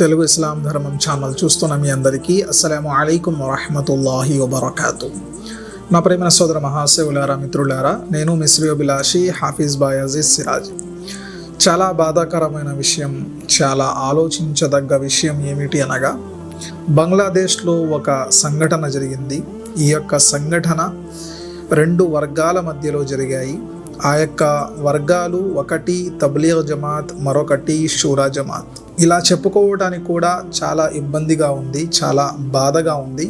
తెలుగు ఇస్లాం ధర్మం ఛానల్ చూస్తున్న మీ అందరికీ అస్సలాము అలైకుం వరహమతుల్లాహి వబర్కాతు. నా ప్రేమ సోదర మహాశివులారా మిత్రులారా నేను మిశ్రియోభిలాషి హాఫీజ్ బాయ్ అజీజ్ సిరాజ్. చాలా బాధాకరమైన విషయం చాలా ఆలోచించదగ్గ విషయం ఏమిటి అనగా బంగ్లాదేశ్లో ఒక సంఘటన జరిగింది. ఈ యొక్క సంఘటన రెండు వర్గాల మధ్యలో జరిగాయి. ఆ యొక్క వర్గాలు ఒకటి తబ్లీగ్ జమాత్ మరొకటి షూరా జమాత్. ఇలా చెప్పుకోవడానికి కూడా చాలా ఇబ్బందిగా ఉంది చాలా బాధగా ఉంది.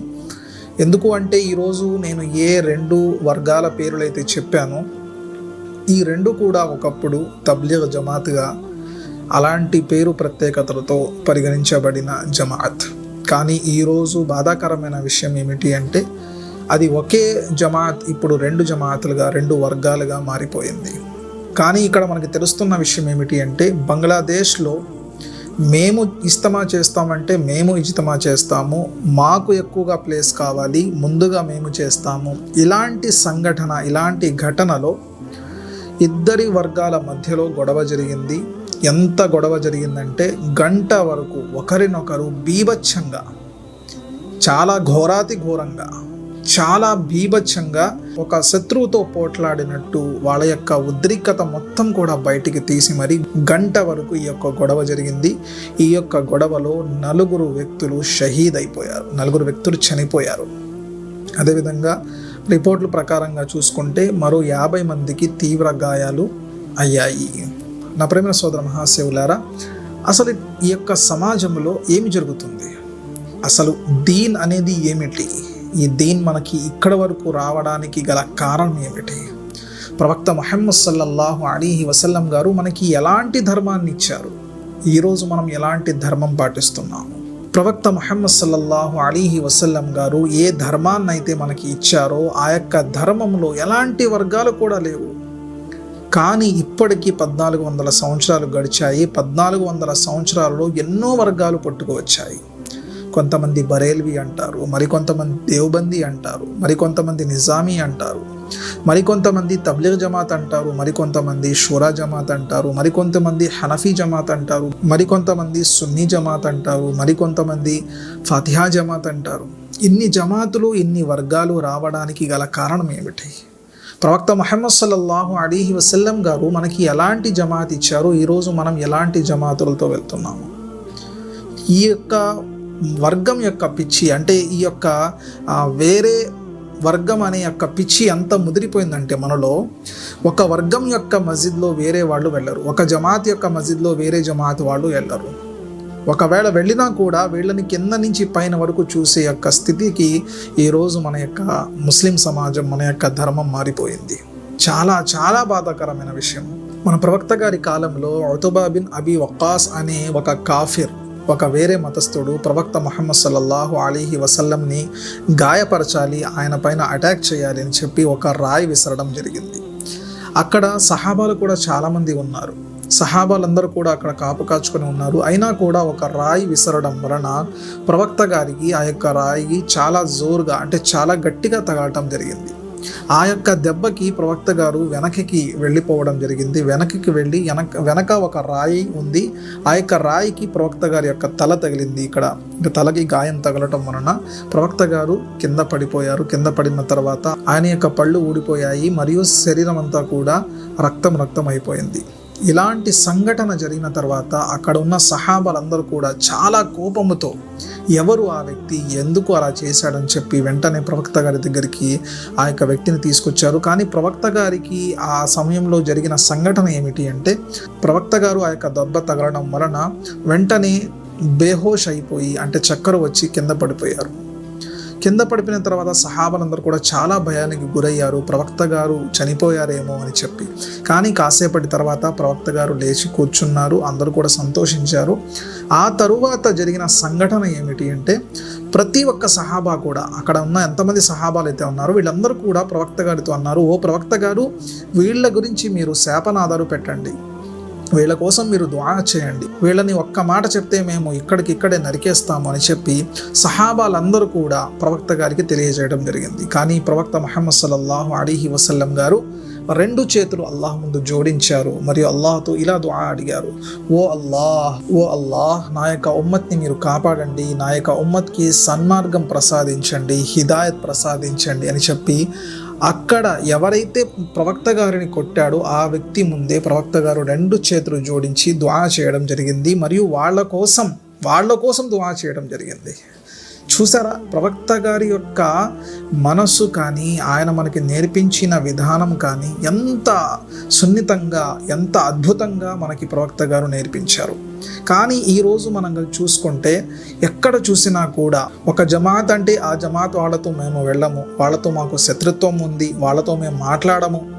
ఎందుకు అంటే ఈరోజు నేను ఏ రెండు వర్గాల పేర్లైతే చెప్పానో ఈ రెండు కూడా ఒకప్పుడు తబ్లీగ్ జమాత్గా అలాంటి పేరు ప్రత్యేకతలతో పరిగణించబడిన జమాత్. కానీ ఈరోజు బాధాకరమైన విషయం ఏమిటి అంటే అది ఒకే జమాత్ ఇప్పుడు రెండు జమాతులుగా రెండు వర్గాలుగా మారిపోయింది. కానీ ఇక్కడ మనకి తెలుస్తున్న విషయం ఏమిటి అంటే బంగ్లాదేశ్లో మేము ఇస్తమా చేస్తామంటే మేము ఇజితమా చేస్తాము. మాకు ఎక్కువగా ప్లేస్ కావాలి ముందుగా మేము చేస్తాము. ఇలాంటి సంఘటన ఇలాంటి ఘటనలో ఇద్దరి వర్గాల మధ్యలో గొడవ జరిగింది. ఎంత గొడవ జరిగిందంటే గంట వరకు ఒకరినొకరు బీభత్సంగా చాలా ఘోరాతి ఘోరంగా చాలా బీభత్సంగా ఒక శత్రువుతో పోట్లాడినట్టు వాళ్ళ యొక్క ఉద్రిక్తత మొత్తం కూడా బయటికి తీసి మరి గంట వరకు ఈ యొక్క గొడవ జరిగింది. ఈ యొక్క గొడవలో నలుగురు వ్యక్తులు షహీద్ అయిపోయారు. నలుగురు వ్యక్తులు చనిపోయారు. అదేవిధంగా రిపోర్ట్ల ప్రకారంగా చూసుకుంటే మరో యాభై మందికి తీవ్ర గాయాలు అయ్యాయి. నా ప్రేమ సోదర మహాశివులారా అసలు ఈ యొక్క సమాజంలో ఏమి జరుగుతుంది? అసలు దీన్ అనేది ఏమిటి? ఈ దీన్ మనకి ఇక్కడ వరకు రావడానికి గల కారణం ఏమిటి? ప్రవక్త మొహమ్మద్ సల్లల్లాహు అలీహి వసల్లం గారు మనకి ఎలాంటి ధర్మాన్ని ఇచ్చారు? ఈరోజు మనం ఎలాంటి ధర్మం పాటిస్తున్నాము? ప్రవక్త మొహమ్మద్ సల్లల్లాహు అలీహి వసల్లం గారు ఏ ధర్మాన్ని అయితే మనకి ఇచ్చారో ఆ యొక్క ధర్మంలో ఎలాంటి వర్గాలు కూడా లేవు. కానీ ఇప్పటికీ పద్నాలుగు వందల సంవత్సరాలు గడిచాయి. పద్నాలుగు వందల సంవత్సరాలలో ఎన్నో వర్గాలు పట్టుకువచ్చాయి. కొంతమంది బరేల్వి అంటారు మరికొంతమంది దేవబందీ అంటారు మరికొంతమంది నిజామీ అంటారు మరికొంతమంది తబ్లిగ్ జమాత్ అంటారు మరికొంతమంది షూరా జమాత్ అంటారు మరికొంతమంది హనఫీ జమాత్ అంటారు మరికొంతమంది సున్నీ జమాత్ అంటారు మరికొంతమంది ఫతిహా జమాత్ అంటారు. ఇన్ని జమాతులు ఇన్ని వర్గాలు రావడానికి గల కారణం ఏమిటి? ప్రవక్త మహమ్మద్ సల్లల్లాహు అలీహి వసల్లం గారు మనకి ఎలాంటి జమాత్ ఇచ్చారు ఈరోజు మనం ఎలాంటి జమాతులతో వెళ్తున్నాము? ఈ యొక్క వర్గం యొక్క పిచ్చి అంటే ఈ యొక్క వేరే వర్గం అనే యొక్క పిచ్చి ఎంత ముదిరిపోయిందంటే మనలో ఒక వర్గం యొక్క మస్జిద్లో వేరే వాళ్ళు వెళ్ళరు. ఒక జమాత్ యొక్క మస్జిద్లో వేరే జమాత్ వాళ్ళు వెళ్ళరు. ఒకవేళ వెళ్ళినా కూడా వీళ్ళని కింద నుంచి పైన వరకు చూసే యొక్క స్థితికి ఈరోజు మన యొక్క ముస్లిం సమాజం మన యొక్క ధర్మం మారిపోయింది. చాలా చాలా బాధాకరమైన విషయం. మన ప్రవక్త గారి కాలంలో ఉతుబా బిన్ అబీ వక్కాస్ అనే ఒక కాఫిర్ ఒక వేరే మతస్థుడు ప్రవక్త మహమ్మద్ సల్లల్లాహు అలీహి వసల్లంని గాయపరచాలి ఆయన పైన అటాక్ చేయాలి అని చెప్పి ఒక రాయి విసరడం జరిగింది. అక్కడ సహాబాలు కూడా చాలామంది ఉన్నారు. సహాబాలందరూ కూడా అక్కడ కాపు కాచుకొని ఉన్నారు. అయినా కూడా ఒక రాయి విసరడం వలన ప్రవక్త గారికి ఆ యొక్క రాయి చాలా జోరుగా అంటే చాలా గట్టిగా తగలటం జరిగింది. ఆ యొక్క దెబ్బకి ప్రవక్త గారు వెనక్కి వెళ్ళిపోవడం జరిగింది. వెనక్కి వెళ్ళి వెనక వెనక ఒక రాయి ఉంది. ఆ యొక్క రాయికి ప్రవక్త గారి యొక్క తల తగిలింది. ఇక్కడ తలకి గాయం తగలటం వలన ప్రవక్త గారు కింద పడిపోయారు. కింద పడిన తర్వాత ఆయన యొక్క పళ్ళు ఊడిపోయాయి. మరియు శరీరం అంతా కూడా రక్తం రక్తం అయిపోయింది. ఇలాంటి సంఘటన జరిగిన తర్వాత అక్కడ ఉన్న సహాబలందరూ కూడా చాలా కోపముతో ఎవరు ఆ వ్యక్తి? ఎందుకు అలా చేశాడని చెప్పి వెంటనే ప్రవక్త గారి దగ్గరికి ఆ యొక్క వ్యక్తిని తీసుకొచ్చారు. కానీ ప్రవక్త గారికి ఆ సమయంలో జరిగిన సంఘటన ఏమిటి అంటే ప్రవక్త గారు ఆ యొక్క దెబ్బ తగలడం వలన వెంటనే బేహోష్ అయిపోయి అంటే చక్కెర వచ్చి కింద పడిపోయారు. కింద పడిపోయిన తర్వాత సహాబలందరూ కూడా చాలా భయానికి గురయ్యారు. ప్రవక్త గారు చనిపోయారేమో అని చెప్పి. కానీ కాసేపటి తర్వాత ప్రవక్త గారు లేచి కూర్చున్నారు. అందరూ కూడా సంతోషించారు. ఆ తరువాత జరిగిన సంఘటన ఏమిటి అంటే ప్రతి ఒక్క సహాబా కూడా అక్కడ ఉన్న ఎంతమంది సహాబాలు అయితే ఉన్నారో వీళ్ళందరూ కూడా ప్రవక్త గారితో అన్నారు ఓ ప్రవక్త గారు వీళ్ళ గురించి మీరు శాపనాదాలు పెట్టండి. వీళ్ళ కోసం మీరు దువా చేయండి. వీళ్ళని ఒక్క మాట చెప్తే మేము ఇక్కడికి ఇక్కడే నరికేస్తాము అని చెప్పి సహాబాలందరూ కూడా ప్రవక్త గారికి తెలియజేయడం జరిగింది. కానీ ప్రవక్త మహమ్మద్ సల్లల్లాహు అలీహి వసల్లం గారు రెండు చేతులు అల్లాహ్ ముందు జోడించారు. మరియు అల్లాహ్తో ఇలా దుఆ అడిగారు. ఓ అల్లాహ్ ఓ అల్లాహ్ నా యొక్క ఉమ్మత్ని మీరు కాపాడండి. నా యొక్క ఉమ్మత్కి సన్మార్గం ప్రసాదించండి హిదాయత్ ప్రసాదించండి అని చెప్పి అక్కడ ఎవరైతే ప్రవక్త గారిని కొట్టాడో ఆ వ్యక్తి ముందే ప్రవక్త గారు రెండు చేతులు జోడించి ద్వా చేయడం జరిగింది. మరియు వాళ్ళ కోసం వాళ్ళ కోసం ద్వా చేయడం జరిగింది. చూసారా? ప్రవక్త గారి యొక్క మనస్సు కానీ ఆయన మనకి నేర్పించిన విధానం కానీ ఎంత సున్నితంగా ఎంత అద్భుతంగా మనకి ప్రవక్త గారు నేర్పించారు. కానీ ఈరోజు మనం చూసుకుంటే ఎక్కడ చూసినా కూడా ఒక జమాత్ అంటే ఆ జమాత్ వాళ్ళతో మేము వెళ్ళము. వాళ్ళతో మాకు శత్రుత్వం ఉంది. వాళ్ళతో మేము మాట్లాడము.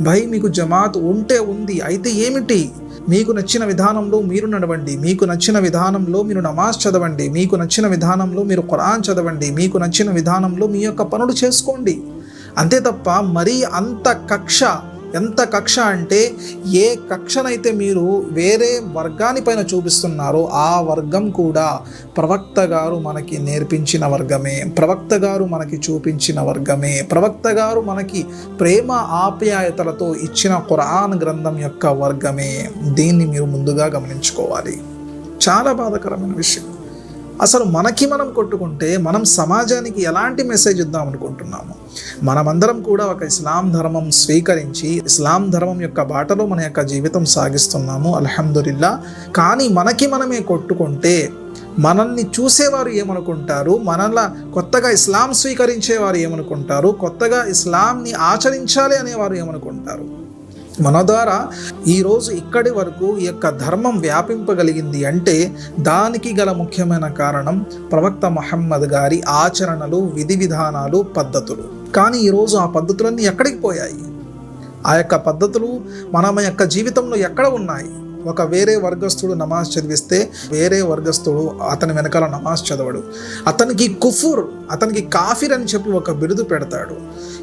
భయ్ మీకు జమాత్ ఉంటే ఉంది. అయితే ఏమిటి? మీకు నచ్చిన విధానంలో మీరు నడవండి. మీకు నచ్చిన విధానంలో మీరు నమాజ్ చదవండి. మీకు నచ్చిన విధానంలో మీరు ఖురాన్ చదవండి. మీకు నచ్చిన విధానంలో మీ యొక్క పనులు చేసుకోండి. అంతే తప్ప మరీ అంత కక్ష ఎంత కక్ష అంటే ఏ కక్షనైతే మీరు వేరే వర్గానిపైన చూపిస్తున్నారో ఆ వర్గం కూడా ప్రవక్త గారు మనకి నేర్పించిన వర్గమే ప్రవక్త గారు మనకి చూపించిన వర్గమే ప్రవక్త గారు మనకి ప్రేమ ఆప్యాయతలతో ఇచ్చిన ఖురాన్ గ్రంథం యొక్క వర్గమే. దీన్ని మీరు ముందుగా గమనించుకోవాలి. చాలా బాధాకరమైన విషయం. అసలు మనకి మనం కొట్టుకుంటే మనం సమాజానికి ఎలాంటి మెసేజ్ ఇద్దాం అనుకుంటున్నాము? మనమందరం కూడా ఒక ఇస్లాం ధర్మం స్వీకరించి ఇస్లాం ధర్మం యొక్క బాటలో మన యొక్క జీవితం సాగిస్తున్నాము అల్హమ్దుల్లా కానీ మనకి మనమే కొట్టుకుంటే మనల్ని చూసేవారు ఏమనుకుంటారు? మనల్ని కొత్తగా ఇస్లాం స్వీకరించేవారు ఏమనుకుంటారు? కొత్తగా ఇస్లాంని ఆచరించాలి అనేవారు ఏమనుకుంటారు? మన ద్వారా ఈరోజు ఇక్కడి వరకు ఈ యొక్క ధర్మం వ్యాపింపగలిగింది అంటే దానికి గల ముఖ్యమైన కారణం ప్రవక్త మహమ్మద్ గారి ఆచరణలు విధి విధానాలు పద్ధతులు. కానీ ఈరోజు ఆ పద్ధతులన్నీ ఎక్కడికి పోయాయి? ఆ యొక్క పద్ధతులు మన యొక్క జీవితంలో ఎక్కడ ఉన్నాయి? ఒక వేరే వర్గస్థుడు నమాజ్ చదివిస్తే వేరే వర్గస్థుడు అతని వెనకాల నమాజ్ చదవడు. అతనికి కుఫుర్ అతనికి కాఫిర్ అని చెప్పి ఒక బిరుదు పెడతాడు.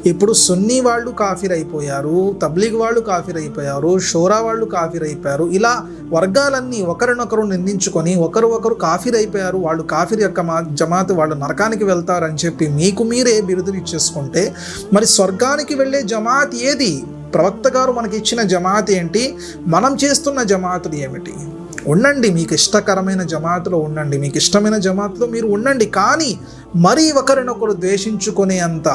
ఇప్పుడు సున్నీ వాళ్ళు కాఫిర్ అయిపోయారు తబ్లీగ్ వాళ్ళు కాఫిర్ అయిపోయారు షోరా వాళ్ళు కాఫిర్ అయిపోయారు. ఇలా వర్గాలన్నీ ఒకరినొకరు నిందించుకొని ఒకరు ఒకరు కాఫిర్ అయిపోయారు. వాళ్ళు కాఫిర్ యొక్క మా జమాత్ వాళ్ళు నరకానికి వెళ్తారని చెప్పి మీకు మీరే బిరుదులు ఇచ్చేసుకుంటే మరి స్వర్గానికి వెళ్ళే జమాత్ ఏది? ప్రవక్త గారు మనకి ఇచ్చిన జమాత్ ఏంటి? మనం చేస్తున్న జమాతులు ఏమిటి? ఉండండి మీకు ఇష్టకరమైన జమాతులో ఉండండి. మీకు ఇష్టమైన జమాతులో మీరు ఉండండి. కానీ మరీ ఒకరినొకరు ద్వేషించుకునే అంత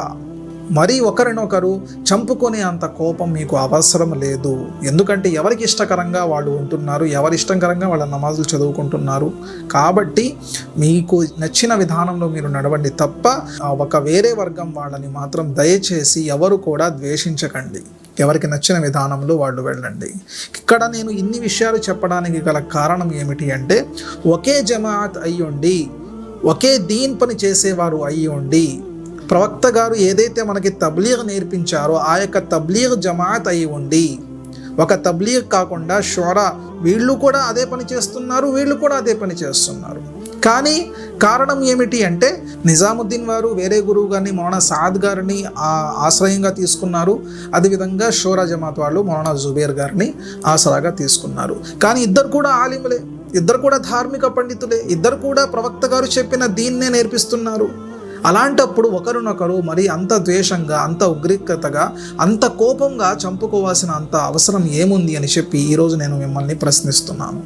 మరీ ఒకరినొకరు చంపుకునే అంత కోపం మీకు అవసరం లేదు. ఎందుకంటే ఎవరికి ఇష్టకరంగా వాళ్ళు ఉంటున్నారు? ఎవరి ఇష్టకరంగా వాళ్ళ నమాజులు చదువుకుంటున్నారు? కాబట్టి మీకు నచ్చిన విధానంలో మీరు నడవండి తప్ప ఒక వేరే వర్గం వాళ్ళని మాత్రం దయచేసి ఎవరు కూడా ద్వేషించకండి. ఎవరికి నచ్చిన విధానంలో వాళ్ళు వెళ్ళండి. ఇక్కడ నేను ఇన్ని విషయాలు చెప్పడానికి గల కారణం ఏమిటి అంటే ఒకే జమాత్ అయ్యుండి ఒకే దీన్ పని చేసేవారు అయ్యుండి ఉండి ప్రవక్త గారు ఏదైతే మనకి తబ్లీగ్ నేర్పించారో ఆ యొక్క తబ్లీగ్ జమాత్ అయి ఉండి ఒక తబ్లీగ్ కాకుండా షోరా వీళ్ళు కూడా అదే పని చేస్తున్నారు వీళ్ళు కూడా అదే పని చేస్తున్నారు. కానీ కారణం ఏమిటి అంటే నిజాముద్దీన్ వారు వేరే గురువు గారిని మౌలానా సాద్ గారిని ఆశ్రయంగా తీసుకున్నారు. అదేవిధంగా షోరా జమాత్ వాళ్ళు మౌలానా జుబేర్ గారిని ఆసరాగా తీసుకున్నారు. కానీ ఇద్దరు కూడా ఆలిములే ఇద్దరు కూడా ధార్మిక పండితులే. ఇద్దరు కూడా ప్రవక్త గారు చెప్పిన దీన్నే నేర్పిస్తున్నారు. అలాంటప్పుడు ఒకరినొకరు మరి అంత ద్వేషంగా అంత ఉగ్రీకతగా అంత కోపంగా చంపుకోవాల్సిన అంత అవసరం ఏముంది అని చెప్పి ఈరోజు నేను మిమ్మల్ని ప్రశ్నిస్తున్నాను.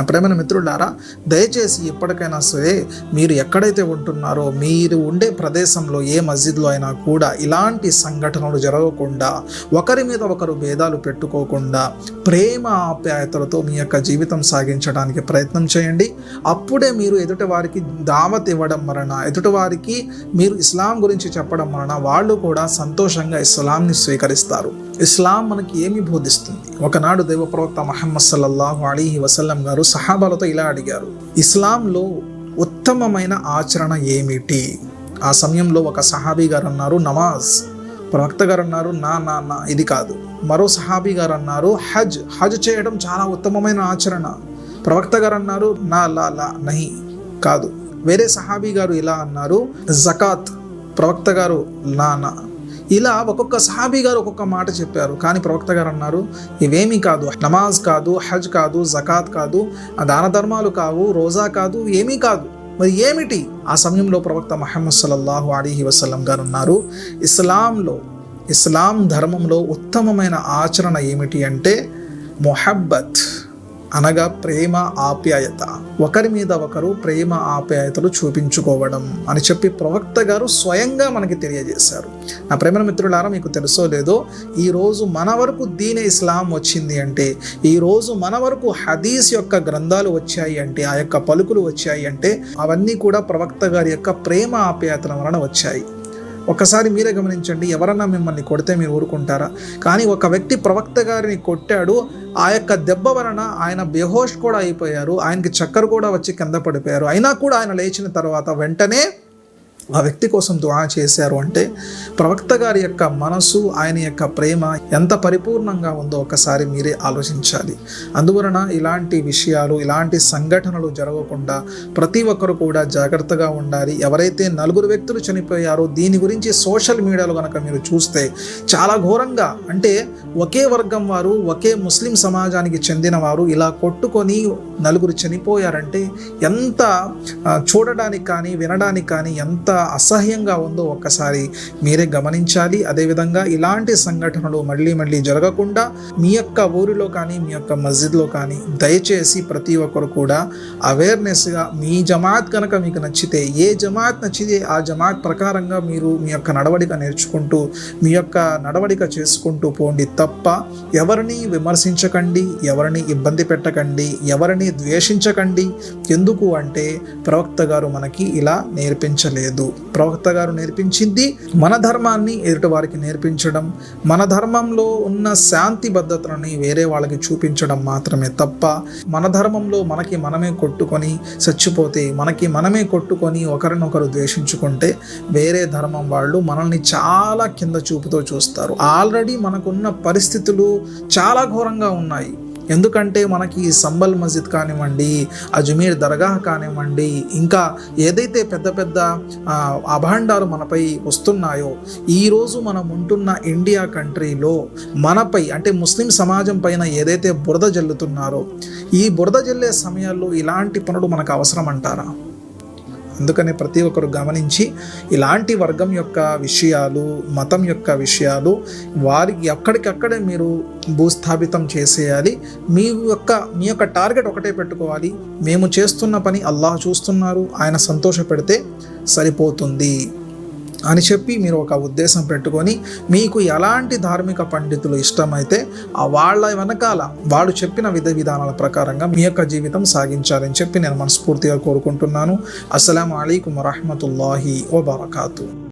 నా ప్రేమైన మిత్రులారా దయచేసి ఎప్పటికైనా సరే మీరు ఎక్కడైతే ఉంటున్నారో మీరు ఉండే ప్రదేశంలో ఏ మస్జిద్లో అయినా కూడా ఇలాంటి సంఘటనలు జరగకుండా ఒకరి మీద ఒకరు భేదాలు పెట్టుకోకుండా ప్రేమ ఆప్యాయతలతో మీ యొక్క జీవితం సాగించడానికి ప్రయత్నం చేయండి. అప్పుడే మీరు ఎదుటి వారికి దావత్ ఇవ్వడం వలన ఎదుటి వారికి మీరు ఇస్లాం గురించి చెప్పడం వలన వాళ్ళు కూడా సంతోషంగా ఇస్లాంని స్వీకరిస్తారు. ఇస్లాం మనకి ఏమి బోధిస్తుంది? ఒకనాడు దైవ ప్రవక్త మహమ్మద్ సల్లల్లాహు అలీహి వసల్లం గారు సహాబాలతో ఇలా అడిగారు ఇస్లాంలో ఉత్తమమైన ఆచరణ ఏమిటి? ఆ సమయంలో ఒక సహాబీ గారు అన్నారు నమాజ్. ప్రవక్త గారు అన్నారు నా నా నా ఇది కాదు. మరో సహాబీ గారు అన్నారు హజ్ హజ్ చేయడం చాలా ఉత్తమమైన ఆచరణ. ప్రవక్త గారు అన్నారు నా లా లా నహి కాదు. వేరే సహాబీ గారు ఇలా అన్నారు జకాత్. ప్రవక్త గారు నా నా ఇలా ఒక్కొక్క సహాబీ గారు ఒక్కొక్క మాట చెప్పారు. కానీ ప్రవక్త గారు అన్నారు ఇవేమీ కాదు. నమాజ్ కాదు హజ్ కాదు జకాత్ కాదు ఆ దాన ధర్మాలు కావు రోజా కాదు ఏమీ కాదు. మరి ఏమిటి? ఆ సమయంలో ప్రవక్త మహమ్మద్ సల్లల్లాహు అలీహి వసల్లం గారు ఉన్నారు ఇస్లాంలో ఇస్లాం ధర్మంలో ఉత్తమమైన ఆచరణ ఏమిటి అంటే మొహబ్బత్. అనగా ప్రేమ ఆప్యాయత. ఒకరి మీద ఒకరు ప్రేమ ఆప్యాయతలు చూపించుకోవడం అని చెప్పి ప్రవక్త గారు స్వయంగా మనకి తెలియజేశారు. నా ప్రేమ మిత్రులారా మీకు తెలుసో లేదో ఈరోజు మన వరకు దీని ఇస్లాం వచ్చింది అంటే ఈరోజు మన వరకు హదీస్ యొక్క గ్రంథాలు వచ్చాయి అంటే ఆ యొక్క పలుకులు వచ్చాయి అంటే అవన్నీ కూడా ప్రవక్త గారి యొక్క ప్రేమ ఆప్యాయతల వలన వచ్చాయి. ఒకసారి మీరే గమనించండి ఎవరన్నా మిమ్మల్ని కొడితే మీరు ఊరుకుంటారా? కానీ ఒక వ్యక్తి ప్రవక్త గారిని కొట్టాడు ఆ యొక్క దెబ్బ వలన ఆయన బేహోష్ కూడా అయిపోయారు. ఆయనకి చక్కెర కూడా వచ్చి కింద పడిపోయారు. అయినా కూడా ఆయన లేచిన తర్వాత వెంటనే ఆ వ్యక్తి కోసం దుఆ చేశారు అంటే ప్రవక్త గారి యొక్క మనసు ఆయన యొక్క ప్రేమ ఎంత పరిపూర్ణంగా ఉందో ఒకసారి మీరే ఆలోచించాలి. అందువలన ఇలాంటి విషయాలు ఇలాంటి సంఘటనలు జరగకుండా ప్రతి ఒక్కరు కూడా జాగ్రత్తగా ఉండాలి. ఎవరైతే నలుగురు వ్యక్తులు చనిపోయారో దీని గురించి సోషల్ మీడియాలో కనుక మీరు చూస్తే చాలా ఘోరంగా అంటే ఒకే వర్గం వారు ఒకే ముస్లిం సమాజానికి చెందిన వారు ఇలా కొట్టుకొని నలుగురు చనిపోయారంటే ఎంత చూడడానికి కానీ వినడానికి కానీ ఎంత అసహ్యంగా ఉందో ఒక్కసారి మీరే గమనించాలి. అదేవిధంగా ఇలాంటి సంఘటనలు మళ్ళీ మళ్ళీ జరగకుండా మీ యొక్క ఊరిలో కానీ మీ యొక్క మస్జిద్లో కానీ దయచేసి ప్రతి ఒక్కరు కూడా అవేర్నెస్గా మీ జమాత్ కనుక మీకు నచ్చితే ఏ జమాత్ నచ్చితే ఆ జమాత్ ప్రకారంగా మీరు మీ యొక్క నడవడిక నేర్చుకుంటూ మీ యొక్క నడవడిక చేసుకుంటూ పోండి తప్ప ఎవరిని విమర్శించకండి ఎవరిని ఇబ్బంది పెట్టకండి ఎవరిని ద్వేషించకండి. ఎందుకు అంటే ప్రవక్త గారు మనకి ఇలా నేర్పించలేదు. ప్రవక్త గారు నేర్పించింది. మన ధర్మాన్ని ఎదుటి వారికి నేర్పించడం మన ధర్మంలో ఉన్న శాంతి భద్రతలని వేరే వాళ్ళకి చూపించడం మాత్రమే తప్ప మన ధర్మంలో మనకి మనమే కొట్టుకొని చచ్చిపోతే మనకి మనమే కొట్టుకొని ఒకరినొకరు ద్వేషించుకుంటే వేరే ధర్మం వాళ్ళు మనల్ని చాలా కింద చూపుతో చూస్తారు. ఆల్రెడీ మనకున్న పరిస్థితులు చాలా ఘోరంగా ఉన్నాయి. ఎందుకంటే మనకి సంబల్ మస్జిద్ కానివ్వండి అజ్మీర్ దర్గా కానివ్వండి ఇంకా ఏదైతే పెద్ద పెద్ద అభాండాలు మనపై వస్తున్నాయో ఈరోజు మనం ఉంటున్న ఇండియా కంట్రీలో మనపై అంటే ముస్లిం సమాజం పైన ఏదైతే బురద జల్లుతున్నారో ఈ బురద జల్లే సమయాల్లో ఇలాంటి పనులు మనకు అవసరం అంటారా అందుకని ప్రతి ఒక్కరు గమనించి ఇలాంటి వర్గం యొక్క విషయాలు మతం యొక్క విషయాలు వారికి ఎక్కడికక్కడే మీరు భూస్థాపితం చేసేయాలి. మీ యొక్క మీ యొక్క టార్గెట్ ఒకటే పెట్టుకోవాలి. మేము చేస్తున్న పని అల్లాహ్ చూస్తున్నారు. ఆయన సంతోషపెడితే సరిపోతుంది. అని చెప్పి మీరు ఒక ఉద్దేశం పెట్టుకొని మీకు ఎలాంటి ధార్మిక పండితులు ఇష్టమైతే ఆ వాళ్ళ వెనకాల వాళ్ళు చెప్పిన విధ విధానాల ప్రకారంగా మీ యొక్క జీవితం సాగించాలని చెప్పి నేను మనస్ఫూర్తిగా కోరుకుంటున్నాను. అస్సలం అయికం వరహమతుల్లాహి వబర్కాతు.